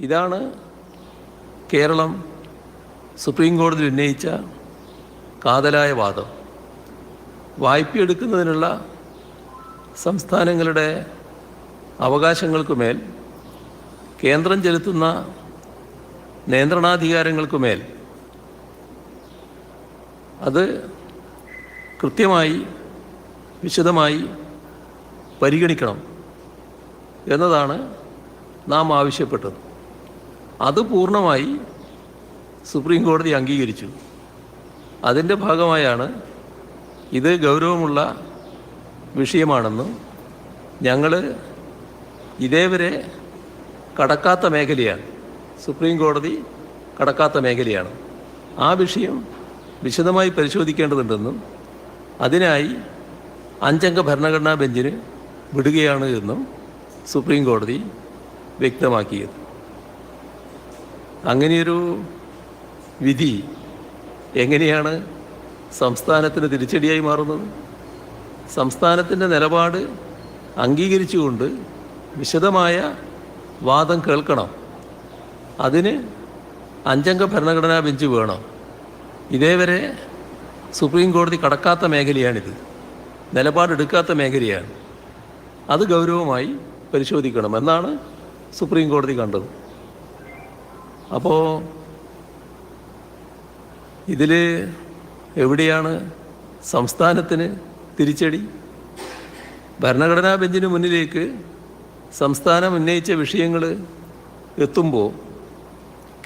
ഇതാണ് കേരളം സുപ്രീം കോടതിയിൽ ഉന്നയിച്ച കാതലായ വാദം. വായ്പയെടുക്കുന്നതിനുള്ള സംസ്ഥാനങ്ങളുടെ അവകാശങ്ങൾക്കുമേൽ കേന്ദ്രം ചെലുത്തുന്ന നിയന്ത്രണാധികാരങ്ങൾക്കുമേൽ അത് കൃത്യമായി വിശദമായി പരിഗണിക്കണം എന്നതാണ് നാം ആവശ്യപ്പെട്ടത്. അത് പൂർണമായി സുപ്രീം കോടതി അംഗീകരിച്ചു. അതിന്റെ ഭാഗമായാണ് ഇത് ഗൗരവമുള്ള വിഷയമാണെന്നും ഞങ്ങൾ ഇതേവരെ കടക്കാത്ത മേഖലയാണ്. സുപ്രീം കോടതി കടക്കാത്ത മേഖലയാണ്. ആ വിഷയം വിശദമായി പരിശോധിക്കേണ്ടതുണ്ടെന്നും അതിനായി അഞ്ചംഗ ഭരണഘടനാ ബെഞ്ചിന് വിടുകയാണ് എന്നും സുപ്രീം കോടതി വ്യക്തമാക്കിയത്. അങ്ങനെയൊരു വിധി എങ്ങനെയാണ് സംസ്ഥാനത്തിന് തിരിച്ചടിയായി മാറുന്നത്? സംസ്ഥാനത്തിന്റെ നിലപാട് അംഗീകരിച്ചുകൊണ്ട് വിശദമായ വാദം കേൾക്കണം. അതിന് അഞ്ചംഗ ഭരണഘടനാ ബെഞ്ച് വേണം. ഇതേവരെ സുപ്രീം കോടതി കടക്കാത്ത മേഖലയാണിത്. നിലപാടെടുക്കാത്ത മേഖലയാണ്. അത് ഗൗരവമായി പരിശോധിക്കണം എന്നാണ് സുപ്രീം കോടതി കണ്ടത്. അപ്പോൾ ഇതിൽ എവിടെയാണ് സംസ്ഥാനത്തിന് തിരിച്ചടി? ഭരണഘടനാ ബെഞ്ചിന് മുന്നിലേക്ക് സംസ്ഥാനം ഉന്നയിച്ച വിഷയങ്ങൾ എത്തുമ്പോൾ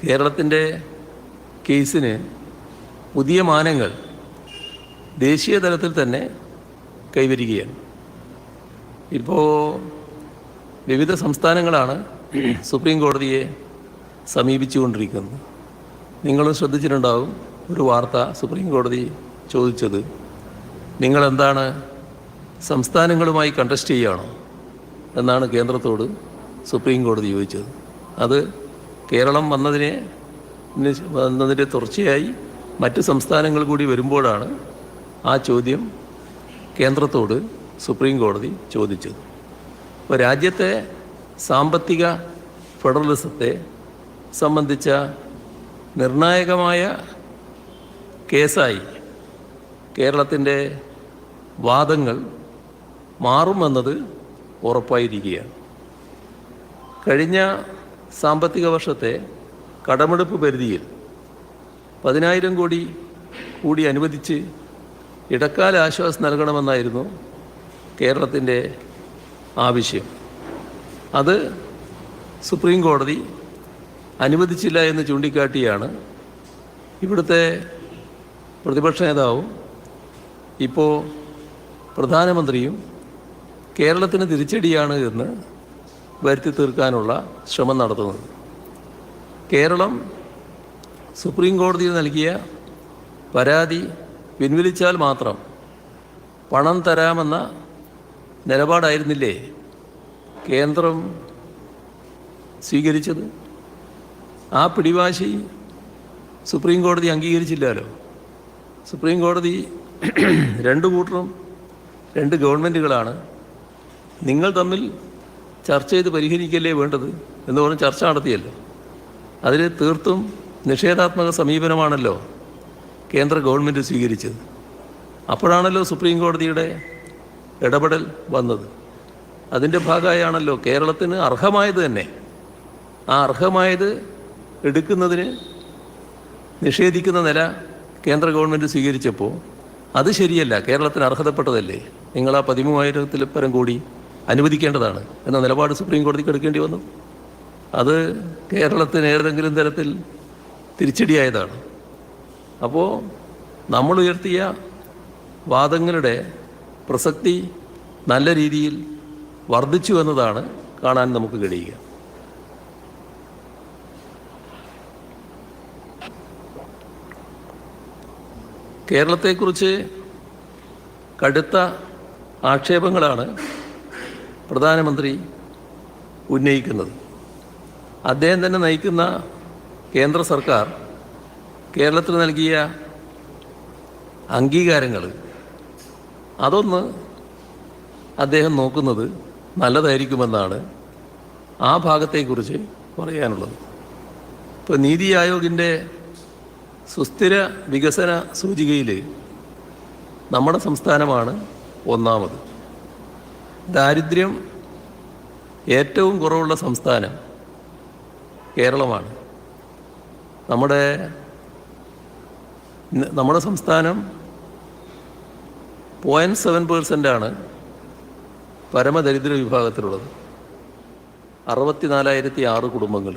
കേരളത്തിന്റെ കേസിന് പുതിയ മാനങ്ങൾ ദേശീയ തലത്തിൽ തന്നെ കൈവരികയാണ്. ഇപ്പോൾ വിവിധ സംസ്ഥാനങ്ങളാണ് സുപ്രീം കോടതിയെ സമീപിച്ചുകൊണ്ടിരിക്കുന്നത് നിങ്ങൾ ശ്രദ്ധിച്ചിട്ടുണ്ടാവും ഒരു വാർത്ത സുപ്രീം കോടതി ചോദിച്ചത്. നിങ്ങളെന്താണ് സംസ്ഥാനങ്ങളുമായി കണ്ടസ്റ്റ് ചെയ്യുകയാണോ? എന്നാണ് കേന്ദ്രത്തോട് സുപ്രീം കോടതി ചോദിച്ചത്. അത് കേരളം വന്നതിനെ വന്നതിന്റെ തുടർച്ചയായി മറ്റ് സംസ്ഥാനങ്ങൾ കൂടി വരുമ്പോഴാണ് ആ ചോദ്യം കേന്ദ്രത്തോട് സുപ്രീം കോടതി ചോദിച്ചത്. അപ്പോൾ രാജ്യത്തെ സാമ്പത്തിക ഫെഡറലിസത്തെ സംബന്ധിച്ച നിർണായകമായ കേസായി കേരളത്തിന്റെ വാദങ്ങൾ മാറുമെന്നത് ഉറപ്പായിരിക്കുകയാണ്. കഴിഞ്ഞ സാമ്പത്തിക വർഷത്തെ കടമെടുപ്പ് പരിധിയിൽ പതിനായിരം കോടി കൂടി അനുവദിച്ച് ഇടക്കാല ആശ്വാസം നൽകണമെന്നായിരുന്നു കേരളത്തിന്റെ ആവശ്യം. അത് സുപ്രീം കോടതി അനുവദിച്ചില്ല എന്ന് ചൂണ്ടിക്കാട്ടിയാണ് ഇവിടുത്തെ പ്രതിപക്ഷ നേതാവും ഇപ്പോൾ പ്രധാനമന്ത്രിയും കേരളത്തിന് തിരിച്ചടിയാണ് എന്ന് വരുത്തി തീർക്കാനുള്ള ശ്രമം നടത്തുന്നത്. കേരളം സുപ്രീം കോടതിയിൽ നൽകിയ പരാതി പിൻവലിച്ചാൽ മാത്രം പണം തരാമെന്ന നിലപാടായിരുന്നില്ലേ കേന്ദ്രം സ്വീകരിച്ചത്? ആ പിടിവാശി സുപ്രീം കോടതി അംഗീകരിച്ചില്ലല്ലോ. സുപ്രീം കോടതി രണ്ട് കൂട്ടറും രണ്ട് ഗവൺമെന്റുകളാണ് നിങ്ങൾ തമ്മിൽ ചർച്ച ചെയ്ത് പരിഹരിക്കല്ലേ വേണ്ടത് എന്ന് പറഞ്ഞ് ചർച്ച നടത്തിയല്ലോ. അതിൽ തീർത്തും നിഷേധാത്മക സമീപനമാണല്ലോ കേന്ദ്ര ഗവൺമെന്റ് സ്വീകരിച്ചത്. അപ്പോഴാണല്ലോ സുപ്രീം കോടതിയുടെ ഇടപെടൽ വന്നത്. അതിന്റെ ഭാഗമായാണല്ലോ കേരളത്തിന് അർഹമായത് തന്നെ. ആ അർഹമായത് എടുക്കുന്നതിന് നിഷേധിക്കുന്ന നില കേന്ദ്ര ഗവൺമെന്റ് സ്വീകരിച്ചപ്പോൾ അത് ശരിയല്ല. കേരളത്തിന് അർഹതപ്പെട്ടതല്ലേ? നിങ്ങൾ ആ പതിമൂവായിരത്തിൽ പരം കൂടി അനുവദിക്കേണ്ടതാണ് എന്ന നിലപാട് സുപ്രീം കോടതിക്ക് എടുക്കേണ്ടി വന്നു. അത് കേരളത്തിന് ഏതെങ്കിലും തരത്തിൽ തിരിച്ചടിയായതാണ്. അപ്പോൾ നമ്മൾ ഉയർത്തിയ വാദങ്ങളുടെ പ്രസക്തി നല്ല രീതിയിൽ വർദ്ധിച്ചു എന്നതാണ് കാണാൻ നമുക്ക് കഴിയുക. കേരളത്തെക്കുറിച്ച് കടുത്ത ആക്ഷേപങ്ങളാണ് പ്രധാനമന്ത്രി ഉന്നയിക്കുന്നത്. അദ്ദേഹം തന്നെ നയിക്കുന്ന കേന്ദ്ര സർക്കാർ കേരളത്തിന് നൽകിയ അംഗീകാരങ്ങൾ. അതൊന്ന് അദ്ദേഹം നോക്കുന്നത് നല്ലതായിരിക്കുമെന്നാണ് ആ ഭാഗത്തെക്കുറിച്ച് പറയാനുള്ളത്. ഇപ്പോൾ നീതി ആയോഗിന്റെ സുസ്ഥിര വികസന സൂചികയിൽ നമ്മുടെ സംസ്ഥാനമാണ് ഒന്നാമത്. ദാരിദ്ര്യം ഏറ്റവും കുറവുള്ള സംസ്ഥാനം കേരളമാണ്. നമ്മുടെ നമ്മുടെ സംസ്ഥാനം പോയിന്റ് സെവൻ പേഴ്സന്റാണ് പരമദരിദ്ര വിഭാഗത്തിലുള്ളത്. അറുപത്തിനാലായിരത്തി ആറ് കുടുംബങ്ങൾ